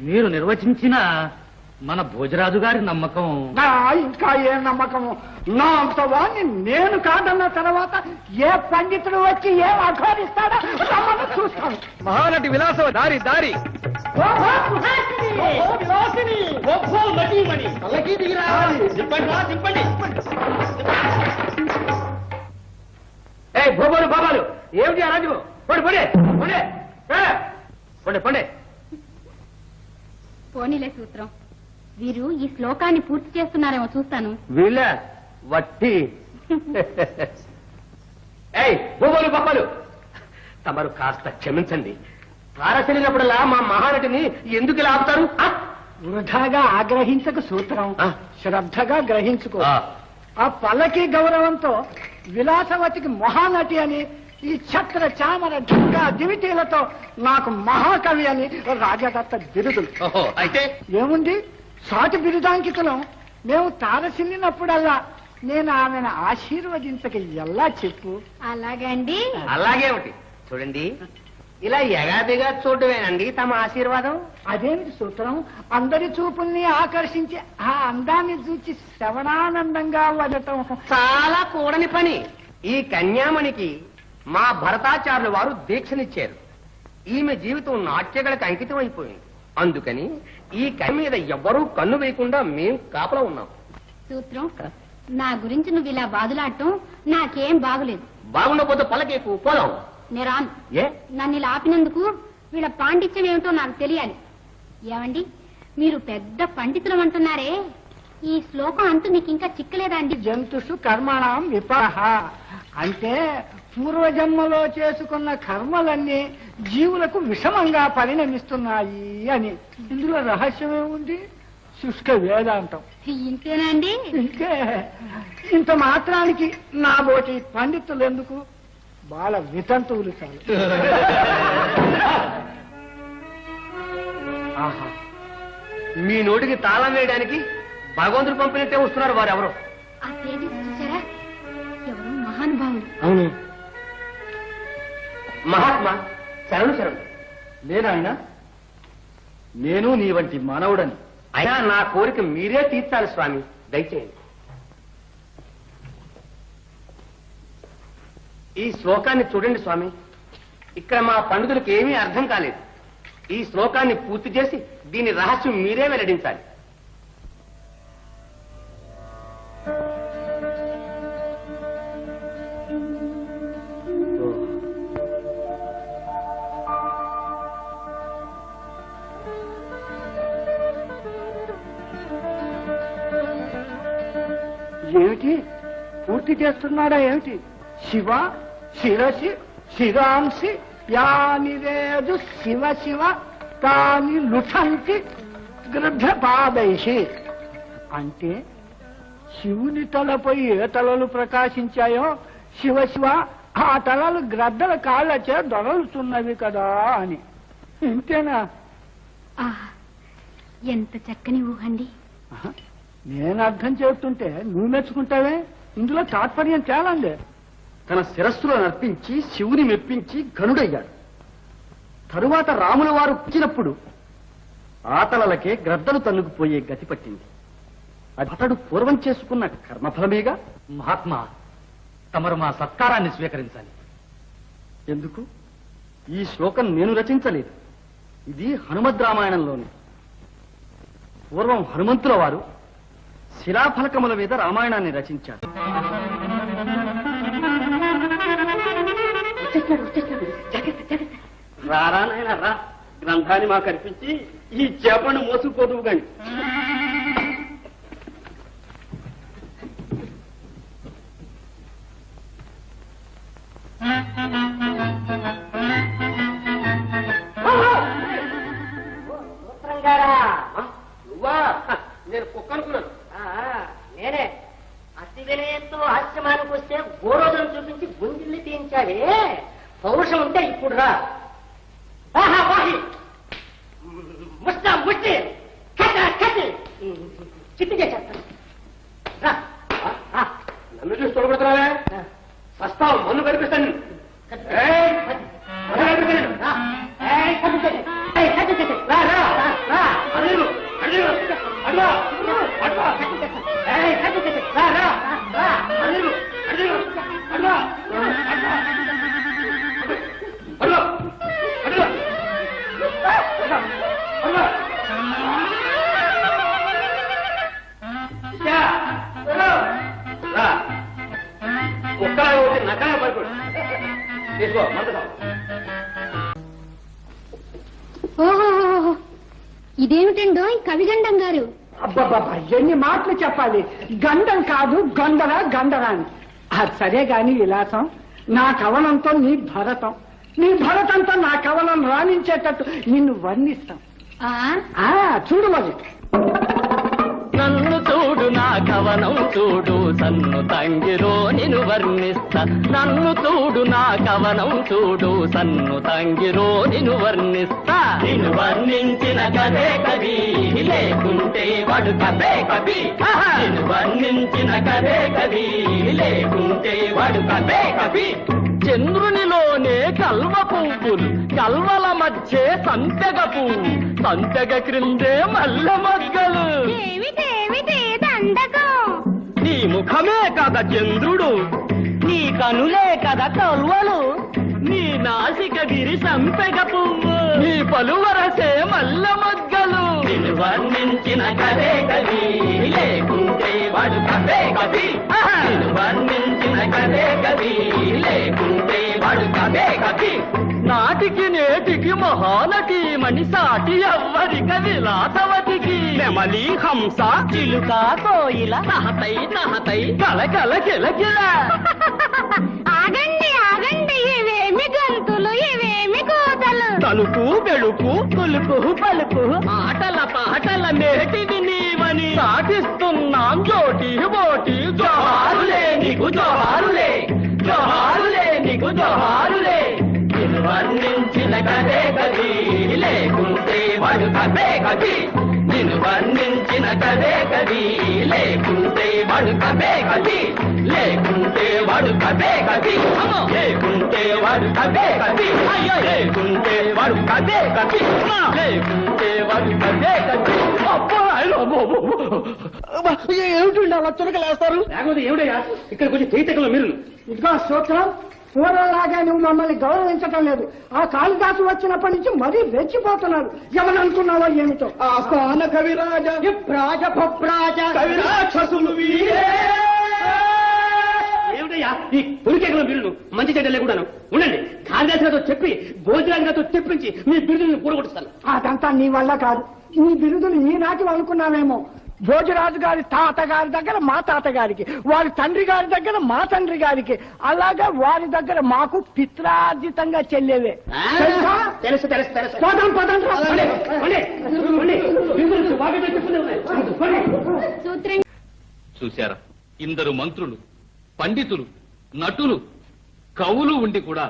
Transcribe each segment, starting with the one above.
మీరు నిర్వచించిన మన భోజరాజు గారి నమ్మకం. నా ఇంకా ఏ నమ్మకము నా అంత వాణ్ణి నేను కాదన్న తర్వాత ఏ పండితుడు వచ్చి ఏం ఆహ్వానిస్తాడో రమ్మని చూస్తాను. మహానటి విలాసం దారి దారి. ఏ భూపాలు బాబాలు ఏమిటి అరాజు పొడి పొడి పొడి. ఏ, పొడి పొడి. పోనీలే సూత్రం. వీరు ఈ శ్లోకాన్ని పూర్తి చేస్తున్నారేమో చూస్తాను. వీళ్ళ? వట్టి. ఏయ్ తమరు కాస్త క్షమించండి. తారసెలినప్పుడల్లా మా మహానటిని ఎందుకు ఇలా ఆపుతారు? ఆ? వృధాగా ఆగ్రహించక సూత్రం. ఆ. శ్రద్ధగా గ్రహించుకో. ఆ, ఆ పల్లకి గౌరవంతో విలాసవతికి మహానటి అని ఈ ఛత్ర చామర ఢంకా దివిటీలతో నాకు మహాకవి అని రాజదత్త బిరుదులు. ఓహో అయితే? ఏముంది? సాటి బిరుదాంకితులం. మేము తారసిల్లినప్పుడల్లా నేను ఆమెను ఆశీర్వదించక ఎలా చెప్పు? అలాగండి. అలాగే ఒకటి. చూడండి ఇలా ఎగాదిగా చూడమేనండి తమ ఆశీర్వాదం. అదేమిటి సూత్రం? అందరి చూపుల్ని ఆకర్షించి ఆ అందాన్ని చూచి శ్రవణానందంగా వదటం. చాలా కూడని పని. ఈ కన్యామణికి మా భరతాచార్యుల వారు దీక్షనిచ్చారు. ఈమె జీవితం నాట్యగలకు అంకితం అయిపోయింది. అందుకని ఈ కన్య మీద ఎవ్వరూ కన్ను వేయకుండా మేం కాపలా ఉన్నాం. సూత్రం నా గురించి నువ్వు ఇలా బాదులాడటం నాకేం బాగులేదు. బాగుండకపోతే పలకేకు పోదాం. నేరాను ఏ? నన్ను ఇలా ఆపినందుకు వీళ్ళ పాండిత్యం ఏమిటో నాకు తెలియాలి. ఏమండి? మీరు పెద్ద పండితులం అంటున్నారే. ఈ శ్లోకం అంటూ మీకు ఇంకా చిక్కలేదా అండి? జంతుషు కర్మణం విపాహ. అంటే పూర్వజన్మలో చేసుకున్న కర్మలన్నీ జీవులకు విషమంగా పరిణమిస్తున్నాయి అని. ఇందులో రహస్యమేముంది శుష్క వేదాంతం. ఇంతేనండి? ఇంకే. ఇంత మాత్రానికి నా బోటి పండితులు ఎందుకు బాల వితంతువులు చాలు. ఆహా. మీ నోటికి తాళం వేయడానికి భగవంతుడు పంపినట్టే వస్తున్నారు వారు ఎవరు ఆ తేజస్ చూసారా? ఎవరు మహానుభావులు అవును. మహాత్మా శరణు శరణు. లేనాయన నేను నీ వంటి మానవుడని. అయినా నా కోరిక మీరే తీర్చాలి స్వామి. దయచేయండి. ఈ శ్లోకాన్ని చూడండి స్వామి. ఇక్కడ మా పండితులకు ఏమీ అర్థం కాలేదు. ఈ శ్లోకాన్ని పూర్తి చేసి దీని రహస్యం మీరే వెల్లడించాలి. పూర్తి చేస్తున్నాడా ఏమిటి? శివ శిరసి శిరాంసి యానిరేదు శివ శివ తాని లుఠంతి గృభ్యపాదైషి అంటే శివుని తలపై ఏ తలలు ప్రకాశించాయో శివ శివ ఆ తలలు గ్రద్దల కాళ్ళచే దొరలుతున్నవి కదా అని. ఇంతేనా? ఎంత చక్కని ఊహండి. నేను అర్థం చేస్తుంటే నువ్వు మెచ్చుకుంటావే? ఇందులో తాత్పర్యం తేలండి తన శిరస్సులో నర్పించి శివుని మెప్పించి గనుడయ్యాడు తరువాత రాముల వారు పుట్టినప్పుడు ఆతలలకే గ్రద్దలు తన్నుకుపోయే గతి పట్టింది. అది అతడు పూర్వం చేసుకున్న కర్మఫలమేగా? మహాత్మా తమరు మా సత్కారాన్ని స్వీకరించాలి. ఎందుకు? ఈ శ్లోకం నేను రచించలేదు. ఇది హనుమద్ రామాయణంలోని. పూర్వం హనుమంతుల వారు శిలాఫలకముల మీద రామాయణాన్ని రచించారు రారా నాయన రా. గ్రంథాన్ని మాకు కనిపించి ఈ చేపను మోసుకుపోదువు గాని ముట్టి కట్ట కట్టి. చిట్టి ఇదేమిటండో ఈ కవిగండం గారు? అబ్బబ్బబ్బా ఎన్ని మాటలు చెప్పాలి? గండం కాదు గండర గండర అని. అది సరే గాని విలాసం నా కవనంతో నీ భరతం. నీ భరతంతో నా కవనం రాణించేటట్టు నిన్ను వర్ణిస్తాం. ఆ? ఆ చూడు మరి. చూడు నా కవనం చూడు సన్ను తంగిరో నిన్ను వర్ణిస్తా. నన్ను చూడు నా కవనం చూడు సన్ను తంగిరో నిన్ను వర్ణిస్తా. నిన్ను వర్ణించిన కదే కవి లేకుంటే వాడు కదే కవి. నిన్ను వర్ణించిన కదే కవి లేకుంటే వాడు కదే కవి. చంద్రునిలోనే కల్వ పువ్వులు కల్వల మధ్య సంతెగ పువ్వు సంతెగ క్రిందే మల్ల మొగ్గలు. దండకం నీ ముఖమే కదా చంద్రుడు నీ కనులే కదా కల్వలు నీ నాసిక విరి సంపెగ పువ్వు నీ పలువరసే మల్ల మొగ్గలు. వర్ణించిన కదే కవి లేకుంటే వాడు కదే కవి. వర్ణించిన కదే మహానటి మణిసాటి ఎవ్వరిక విలాసవతికి నెమలి హంస చిలుక కోయిల. నహతై నహతై కల కల కిల ఆగండి ఆగండి ఇవేమి గంతులు ఇవేమి కూతలు. తలుపు వెలుపు కొలుపు పలుపు ఆటల పాటల మేటివి నీవని. సాటిస్తున్నాం జోటి బోటి. జోహారులే నీకు జోహారులే. జోహారులే నీకు జోహారులే. వర్ణించిన కదే కది లేకుంటే వాడు కదే. కది నిన్ను వర్ణించిన కదే కది లేకుంటే వాడు కదే. కది. లేకుంటే వాడు కదే. కది లేకుంటే వాడు కదే. కది లేకుంటే వాడు కదే. కది లేకుంటే వాడు కదే కది అబ్బా, ఏమిటండి అలా చురకలేస్తారు లేకపోతే ఏమిటయ్యా? ఇక్కడ కొంచెం తీతకలో మీరు. ఇంకా స్తోత్రం పూర్వంలాగా నువ్వు మమ్మల్ని గౌరవించటం లేదు. ఆ కాళిదాసు వచ్చినప్పటి నుంచి మరీ రెచ్చిపోతున్నారు. ఎవరనుకున్నావో ఏమిటో? ఆస్థాన కవిరాజ. ప్రాజ భ్రాజ కవిరాక్షసులు వీరే. ఏమిటయ్యా? ఈ పులికేకల బిరుదు మంచి చెడ్డ లేకుండాను ఉండండి. కాళిదాసులతో చెప్పి భోజరాజులతో తెప్పించి మీ బిరుదుని కూడగొట్టుస్తాను అదంతా నీ వల్ల కాదు. నీ బిరుదులు ఈనాటి అనుకున్నావేమో. భోజరాజు గారి తాతగారి దగ్గర మా తాతగారికి వారి తండ్రి గారి దగ్గర మా తండ్రి గారికి. అలాగా వారి దగ్గర మాకు పిత్రార్జితంగా చెల్లేవే. తెలుసా? తెలుసు తెలుసు పదం పదం. చూశారా? ఇందరు మంత్రులు పండితులు నటులు కవులు ఉండి కూడా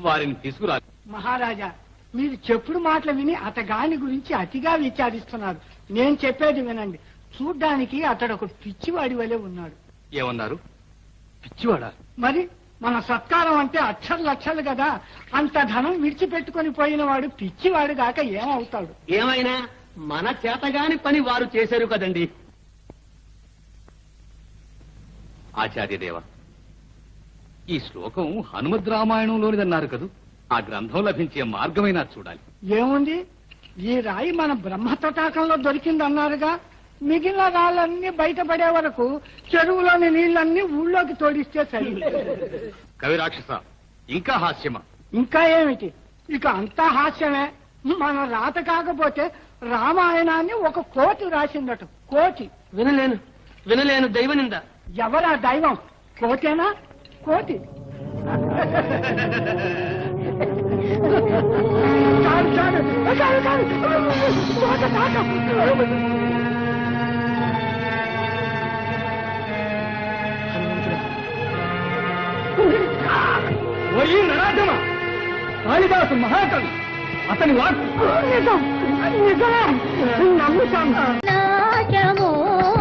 వారిని తీసుకురా మహారాజా మీరు చెప్పుడు మాటలు విని అతగాని గురించి అతిగా విచారిస్తున్నారు. నేను చెప్పేది వినండి. చూడ్డానికి అతడు ఒక పిచ్చివాడి వలె ఉన్నాడు. ఏమన్నారు? పిచ్చివాడా? మరి మన సత్కారం అంటే అక్షర లక్షలు కదా. అంత ధనం విడిచిపెట్టుకొని పోయిన వాడు పిచ్చివాడు గాక ఏమవుతాడు? ఏమైనా? మన చేతగాని పని వారు చేశారు కదండి. ఆచార్యదేవ ఈ శ్లోకం హనుమద్ రామాయణంలోనిదన్నారు కదూ. ఆ గ్రంథం లభించే మార్గమైనా చూడాలి. ఏముంది? ఈ రాయి మన బ్రహ్మ తటాకంలో దొరికిందన్నారుగా. మిగిలిన రాళ్ళన్నీ బయటపడే వరకు చెరువులోని నీళ్ళన్నీ ఊళ్ళోకి తోడిస్తే సరి. కవి రాక్షస ఇంకా హాస్యమా? ఇంకా ఏమిటి? ఇక అంతా హాస్యమే. మన రాత కాకపోతే రామాయణాన్ని ఒక కోటి రాసిందట. కోటి. వినలేను. వినలేను. దైవ నింద. ఎవరా దైవం? కోటేనా? కోటి. చాలు, చాలు. చాలు, చాలు. కాళిదాసు మహాకవి. అతని వాక్. నిజం. నిజమే. నమ్ముతాను నాశమో